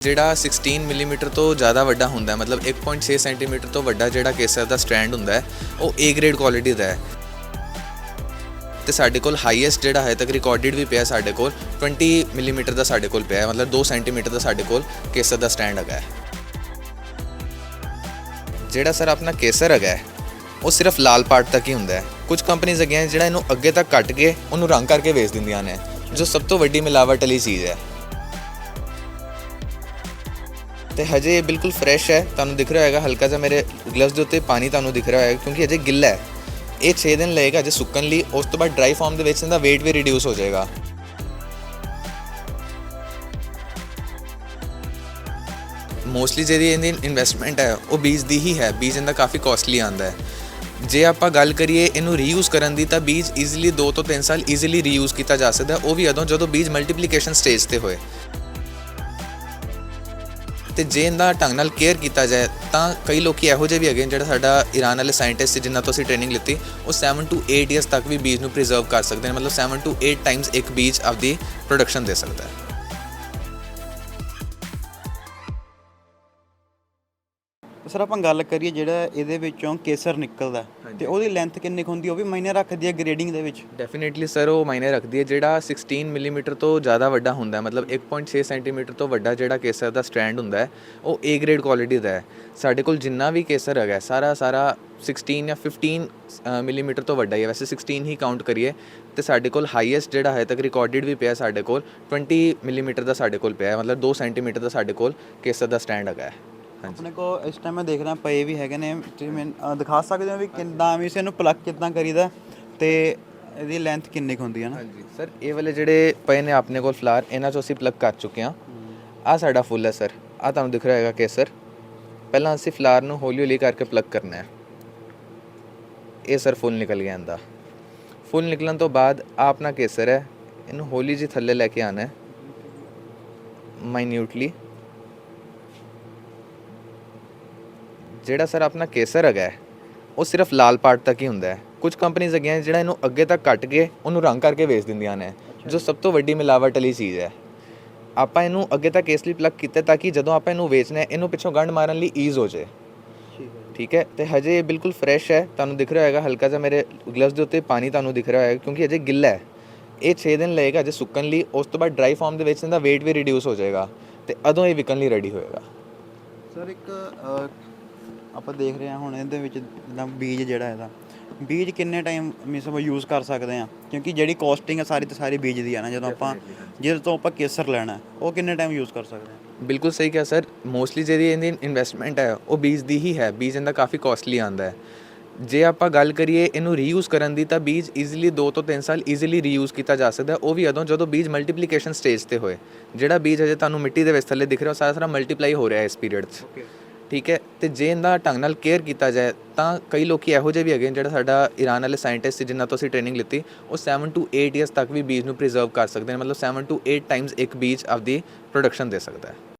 ਜਿਹੜਾ 16 ਮਿਲੀਮੀਟਰ ਤੋਂ ਜ਼ਿਆਦਾ ਵੱਡਾ ਹੁੰਦਾ ਹੈ, ਮਤਲਬ 1.6 ਸੈਂਟੀਮੀਟਰ ਤੋਂ ਵੱਡਾ ਜਿਹੜਾ ਕੇਸਰ ਦਾ ਸਟ੍ਰੈਂਡ ਹੁੰਦਾ ਹੈ, ਉਹ A ਗ੍ਰੇਡ ਕੁਆਲਿਟੀ ਦਾ ਹੈ। ਤੇ ਸਾਡੇ ਕੋਲ ਹਾਈਐਸਟ ਜਿਹੜਾ ਹੈ ਤੱਕ ਰਿਕਾਰਡਡ ਵੀ ਪਿਆ ਸਾਡੇ ਕੋਲ 20 ਮਿਲੀਮੀਟਰ ਦਾ ਸਾਡੇ ਕੋਲ ਪਿਆ ਮਤਲਬ 2 ਸੈਂਟੀਮੀਟਰ ਦਾ ਸਾਡੇ ਕੋਲ ਕੇਸਰ ਦਾ ਸਟੈਂਡ ਹੈਗਾ ਜਿਹੜਾ ਸਰ ਆਪਣਾ ਕੇਸਰ ਹੈਗਾ ਉਹ ਸਿਰਫ ਲਾਲ ਪਾਰਟ ਤੱਕ ਹੀ ਹੁੰਦਾ ਹੈ। ਕੁਝ ਕੰਪਨੀਆਂ ਹੈਗੀਆਂ ਜਿਹੜਾ ਇਹਨੂੰ ਅੱਗੇ ਤੱਕ ਕੱਟ ਕੇ ਉਹਨੂੰ ਰੰਗ ਕਰਕੇ ਵੇਚ ਦਿੰਦੀਆਂ ਨੇ, ਜੋ ਸਭ ਤੋਂ ਵੱਡੀ ਮਿਲਾਵਟ ਵਾਲੀ ਚੀਜ਼ ਹੈ। ਤੇ ਹਜੇ ਇਹ ਬਿਲਕੁਲ ਫਰੈਸ਼ ਹੈ। ਤੁਹਾਨੂੰ ਦਿਖ ਰਿਹਾ ਹੋਏਗਾ, ਹਲਕਾ ਜਿਹਾ ਮੇਰੇ ਗਲਵਸ ਦੇ ਉੱਤੇ ਪਾਣੀ ਤੁਹਾਨੂੰ ਦਿਖ ਰਿਹਾ ਹੋਏਗਾ, ਕਿਉਂਕਿ ਹਜੇ ਗਿੱਲਾ ਹੈ। ਇਹ 6 ਦਿਨ ਲਏਗਾ, ਹਜੇ ਸੁੱਕਣ ਲਈ। ਉਸ ਤੋਂ ਬਾਅਦ ਡਰਾਈ ਫਾਰਮ ਦੇ ਵਿੱਚ ਇਹਦਾ weight ਵੀ ਰਿਡਿਊਸ ਹੋ ਜਾਏਗਾ। ਮੋਸਟਲੀ ਜਿਹੜੀ ਇਹਦੀ ਇਨਵੈਸਟਮੈਂਟ ਹੈ, ਉਹ ਬੀਜ ਦੀ ਹੀ ਹੈ। ਬੀਜ ਇਹਦਾ ਕਾਫੀ ਕਾਸਟਲੀ ਆਂਦਾ ਹੈ। ਜੇ ਆਪਾਂ ਗੱਲ ਕਰੀਏ ਇਹਨੂੰ ਰੀਯੂਜ਼ ਕਰਨ ਦੀ, ਤਾਂ ਬੀਜ ਈਜ਼ੀਲੀ 2 ਤੋਂ 3 ਸਾਲ ਈਜ਼ੀਲੀ ਰੀਯੂਜ਼ ਕੀਤਾ ਜਾ ਸਕਦਾ ਉਹ ਵੀ ਉਦੋਂ ਜਦੋਂ ਬੀਜ ਮਲਟੀਪਲੀਕੇਸ਼ਨ ਸਟੇਜ ਤੇ ਹੋਏ। ਤੇ ਜੇ ਇਹਨਾਂ ਢੰਗ ਨਾਲ ਕੇਅਰ ਕੀਤਾ ਜਾਏ, ਤਾਂ ਕਈ ਲੋਕੀ ਇਹੋ ਜਿਹੇ ਵੀ ਹੈਗੇ ਨੇ ਜਿਹੜਾ ਸਾਡਾ ਈਰਾਨ ਵਾਲੇ ਸਾਇੰਟਿਸਟ ਜਿਨ੍ਹਾਂ ਤੋਂ ਅਸੀਂ ਟ੍ਰੇਨਿੰਗ ਲਿੱਤੀ, ਉਹ 7 ਟੂ 8 ਇਅਰਸ ਤੱਕ ਵੀ ਬੀਜ ਨੂੰ ਪ੍ਰੀਜ਼ਰਵ ਕਰ ਸਕਦੇ ਨੇ। ਮਤਲਬ 7 ਟੂ 8 ਟਾਈਮਸ ਇੱਕ ਬੀਜ ਆਪਦੀ ਪ੍ਰੋਡਕਸ਼ਨ ਦੇ ਸਕਦਾ ਹੈ। ਸਰ ਆਪਾਂ ਗੱਲ ਕਰੀਏ ਜਿਹੜਾ ਇਹਦੇ ਵਿੱਚੋਂ ਕੇਸਰ ਨਿਕਲਦਾ ਤੇ ਉਹਦੀ ਲੈਂਥ ਕਿੰਨੀ ਕੁ ਹੁੰਦੀ ਉਹ ਵੀ ਮਾਇਨੇ ਰੱਖਦੀ ਹੈ ਗ੍ਰੇਡਿੰਗ ਦੇ ਵਿੱਚ? ਡੈਫੀਨਿਟਲੀ ਸਰ ਉਹ ਮਾਇਨੇ ਰੱਖਦੀ ਹੈ। ਜਿਹੜਾ 16 ਮਿਲੀਮੀਟਰ ਤੋਂ ਜ਼ਿਆਦਾ ਵੱਡਾ ਹੁੰਦਾ ਹੈ ਮਤਲਬ 1.6 ਸੈਂਟੀਮੀਟਰ ਤੋਂ ਵੱਡਾ ਜਿਹੜਾ ਕੇਸਰ ਦਾ ਸਟ੍ਰੈਂਡ ਹੁੰਦਾ ਹੈ ਉਹ A ਗ੍ਰੇਡ ਕੁਆਲਿਟੀ ਦਾ ਹੈ। ਸਾਡੇ ਕੋਲ ਜਿੰਨਾ ਵੀ ਕੇਸਰ ਹੈਗਾ ਸਾਰਾ ਸਾਰਾ 16 ਜਾਂ 15 ਮਿਲੀਮੀਟਰ ਤੋਂ ਵੱਡਾ ਹੀ ਹੈ। ਵੈਸੇ 16 ਹੀ ਕਾਊਂਟ ਕਰੀਏ ਤੇ ਸਾਡੇ ਕੋਲ ਹਾਈਐਸਟ ਜਿਹੜਾ ਹੈ ਤੱਕ ਰਿਕਾਰਡਡ ਵੀ ਪਿਆ ਸਾਡੇ ਕੋਲ 20 ਮਿਲੀਮੀਟਰ ਦਾ ਸਾਡੇ ਕੋਲ ਪਿਆ ਮਤਲਬ 2 ਸੈਂਟੀਮੀਟਰ ਦਾ ਸਾਡੇ ਕੋਲ ਕੇਸਰ ਦਾ ਸਟੈਂਡ ਹੈਗਾ ਆਪਣੇ ਕੋ ਇਸ ਟਾਈਮ ਮੈਂ ਦੇਖ ਰਿਹਾ ਪਏ ਵੀ ਹੈਗੇ ਨੇ। ਤੁਸੀਂ ਮੈਨੂੰ ਅ, ਦਿਖਾ ਸਕਦੇ ਹੋ ਵੀ ਕਿੰਨਾ ਵੀ ਇਸੇ ਨੂੰ ਪਲੱਗ ਕਿੱਦਾਂ ਕਰੀਦਾ ਤੇ ਇਹਦੀ ਲੈਂਥ ਕਿੰਨੀ ਕੁ ਹੁੰਦੀ ਹੈ ਨਾ? ਹਾਂਜੀ। ਸਰ ਇਹ ਵਾਲੇ ਜਿਹੜੇ ਪਏ ਨੇ ਆਪਣੇ ਕੋਲ ਫਲਾਰ ਇਹਨਾਂ ਚੋਂ ਅਸੀਂ ਪਲੱਗ ਕਰ ਚੁੱਕੇ ਹਾਂ। ਆ ਸਾਡਾ ਫੁੱਲ ਹੈ ਸਰ ਆ ਤੁਹਾਨੂੰ ਦਿਖ ਰਿਹਾ ਹੈਗਾ ਕੇਸਰ ਪਹਿਲਾਂ ਅਸੀਂ ਫਲਾਰ ਨੂੰ ਹੌਲੀ ਹੌਲੀ ਕਰਕੇ ਪਲੱਗ ਕਰਨਾ ਹੈ। ਇਹ ਸਰ ਫੁੱਲ ਨਿਕਲ ਗਿਆ ਇਹਦਾ। ਫੁੱਲ ਨਿਕਲਣ ਤੋਂ ਬਾਅਦ ਆ ਆਪਣਾ ਕੇਸਰ ਹੈ। ਇਹਨੂੰ ਹੌਲੀ ਜਿਹੀ ਥੱਲੇ ਲੈ ਕੇ ਆਣਾ ਹੈ। ਮਾਈਨਿਊਟਲੀ ਜਿਹੜਾ ਸਰ ਆਪਣਾ ਕੇਸਰ ਹੈਗਾ ਹੈ, ਉਹ ਸਿਰਫ ਲਾਲ ਪਾਰਟ ਤੱਕ ਹੀ ਹੁੰਦਾ ਹੈ। ਕੁਝ ਕੰਪਨੀਆਂ ਹੈਗੀਆਂ ਨੇ ਜਿਹੜਾ ਇਹਨੂੰ ਅੱਗੇ ਤੱਕ ਕੱਟ ਕੇ ਉਹਨੂੰ ਰੰਗ ਕਰਕੇ ਵੇਚ ਦਿੰਦੀਆਂ ਨੇ ਜੋ ਸਭ ਤੋਂ ਵੱਡੀ ਮਿਲਾਵਟ ਵਾਲੀ ਚੀਜ਼ ਹੈ। ਆਪਾਂ ਇਹਨੂੰ ਅੱਗੇ ਤੱਕ ਇਸ ਲਈ ਪਲੱਗ ਕੀਤਾ ਤਾਂ ਕਿ ਜਦੋਂ ਆਪਾਂ ਇਹਨੂੰ ਵੇਚਣਾ ਹੈ ਇਹਨੂੰ ਪਿੱਛੋਂ ਗੰਢ ਮਾਰਨ ਲਈ ਈਜ਼ ਹੋ ਜਾਏ। ਠੀਕ ਹੈ? ਤੇ ਹਜੇ ਇਹ ਬਿਲਕੁਲ ਫਰੈਸ਼ ਹੈ। ਤੁਹਾਨੂੰ ਦਿਖ ਰਿਹਾ ਹੋਏਗਾ ਹਲਕਾ ਜਿਹਾ ਮੇਰੇ ਗਲਵਸ ਦੇ ਉੱਤੇ ਪਾਣੀ ਤੁਹਾਨੂੰ ਦਿਖ ਰਿਹਾ ਹੋਏਗਾ ਕਿਉਂਕਿ ਹਜੇ ਗਿੱਲਾ ਹੈ। ਇਹ 6 ਦਿਨ ਲਏਗਾ ਅਜੇ ਸੁੱਕਣ ਲਈ। ਉਸ ਤੋਂ ਬਾਅਦ ਡਰਾਈ ਫਾਰਮ ਦੇ ਵਿੱਚ ਇਹਦਾ weight ਵੀ ਰਿਡਿਊਸ ਹੋ ਜਾਏਗਾ ਤੇ ਉਦੋਂ ਇਹ ਵਿਕਣ ਲਈ ਰੈਡੀ ਹੋਏਗਾ। ਸਰ ਇੱਕ ਅ, ਆਪਾਂ ਦੇਖ ਰਹੇ ਹਾਂ ਹੁਣ ਇਹਦੇ ਵਿੱਚ ਜਿੱਦਾਂ ਬੀਜ ਜਿਹੜਾ ਇਹਦਾ। ਬੀਜ ਕਿੰਨੇ ਟਾਈਮ ਮੀਨਸ ਆਪਾਂ ਯੂਜ਼ ਕਰ ਸਕਦੇ ਹਾਂ? ਕਿਉਂਕਿ ਜਿਹੜੀ ਕੋਸਟਿੰਗ ਹੈ ਸਾਰੀ ਤੇ ਸਾਰੀ ਬੀਜ ਦੀ ਆ ਨਾ ਜਦੋਂ ਆਪਾਂ ਜਿਹਦੇ ਤੋਂ ਆਪਾਂ ਕੇਸਰ ਲੈਣਾ ਉਹ ਕਿੰਨੇ ਟਾਈਮ ਯੂਜ਼ ਕਰ ਸਕਦੇ ਹਾਂ? ਬਿਲਕੁਲ ਸਹੀ ਕਿਹਾ ਸਰ। ਮੋਸਟਲੀ ਜਿਹੜੀ ਇਹਦੀ ਇਨਵੈਸਟਮੈਂਟ ਹੈ ਉਹ ਬੀਜ ਦੀ ਹੀ ਹੈ। ਬੀਜ ਇਹਦਾ ਕਾਫੀ ਕਾਸਟਲੀ ਆਂਦਾ ਹੈ। ਜੇ ਆਪਾਂ ਗੱਲ ਕਰੀਏ ਇਹਨੂੰ ਰੀਯੂਜ਼ ਕਰਨ ਦੀ ਤਾਂ ਬੀਜ ਈਜ਼ੀਲੀ 2 ਤੋਂ 3 ਸਾਲ ਈਜ਼ੀਲੀ ਰੀਯੂਜ਼ ਕੀਤਾ ਜਾ ਸਕਦਾ ਉਹ ਵੀ ਉਦੋਂ ਜਦੋਂ ਬੀਜ ਮਲਟੀਪਲੀਕੇਸ਼ਨ ਸਟੇਜ ਤੇ ਹੋਏ। ਜਿਹੜਾ ਬੀਜ ਹਜੇ ਤੁਹਾਨੂੰ ਮਿੱਟੀ ਦੇ ਵਿੱਚ ਥੱਲੇ ਦਿਖ ਰਿਹਾ ਉਹ ਸਾਰਾ ਸਾਰਾ ਮਲਟੀਪਲਾਈ ਹੋ ਰਿਹਾ ਹੈ ਇਸ ਪੀਰੀਅਡ 'ਚ। ਠੀਕ ਹੈ? ਤੇ ਜੇ ਇਹਨਾਂ ਢੰਗ ਨਾਲ ਕੇਅਰ ਕੀਤਾ ਜਾਏ, ਤਾਂ ਕਈ ਲੋਕੀ ਇਹੋ ਜਿਹੇ ਵੀ ਹੈਗੇ ਨੇ ਜਿਹੜਾ ਸਾਡਾ ਈਰਾਨ ਵਾਲੇ ਸਾਇੰਟਿਸਟ ਸੀ ਜਿਨ੍ਹਾਂ ਤੋਂ ਅਸੀਂ ਟ੍ਰੇਨਿੰਗ ਲਿੱਤੀ। ਉਹ 7 ਟੂ 8 ਇਅਰਸ ਤੱਕ ਵੀ ਬੀਜ ਨੂੰ ਪ੍ਰੀਜ਼ਰਵ ਕਰ ਸਕਦੇ ਨੇ। ਮਤਲਬ 7 ਟੂ 8 ਟਾਈਮਸ ਇੱਕ ਬੀਜ ਆਪਦੀ ਪ੍ਰੋਡਕਸ਼ਨ ਦੇ ਸਕਦਾ ਹੈ।